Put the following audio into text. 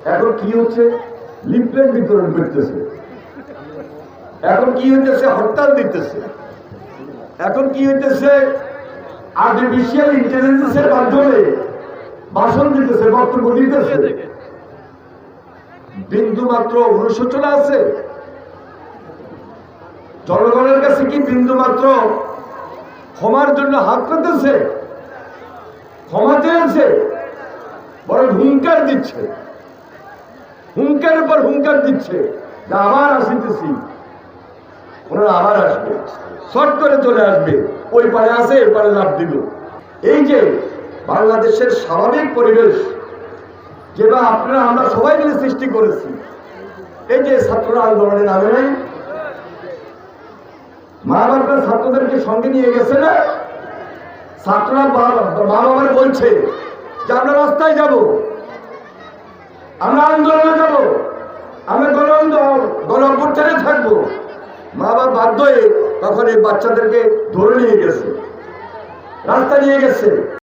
এখন কি হচ্ছে? লিফলেট বিতরণ করতেছে। এখন কি হইতেছে? হরতাল দিতেছে। এখন কি হইতেছে? আর্টিফিশিয়াল ইন্টেলিজেন্সের মাধ্যমে ভাষণ দিতেছে, বক্তব্য দিতেছে। বিন্দু মাত্র অনুশোচনা আছে। জনগণের কাছে কি বিন্দু মাত্র ক্ষমার জন্য হাত পেতেছে? ক্ষমা চেয়েছে, বরং হুঙ্কার দিচ্ছে। হুঙ্কার উপর হুঙ্কার দিচ্ছে। আবার আসিতেছি, ওনারা আবার আসবে। শর্ট করে চলে আসবে। ওই পারে আসে এই পারে লাভ দিল। এই যে বাংলাদেশের স্বাভাবিক পরিবেশ যেটা আপনারা, আমরা সবাই মিলে সৃষ্টি করেছি। এই যে ছাত্র আন্দোলনের নামে মা বাবা ছাত্রদেরকে সঙ্গে নিয়ে গেছে না? ছাত্ররা মা বাবার বলছে যে, আমরা রাস্তায় যাব। আমরা আন্দোলনে যাব। আমরা গণ গণ অভ্যুত্থানে থাকব। মা বাবা বাধ্য হয়ে তখন এই বাচ্চাদেরকে ধরে নিয়ে গেছে। রাস্তা নিয়ে গেছে।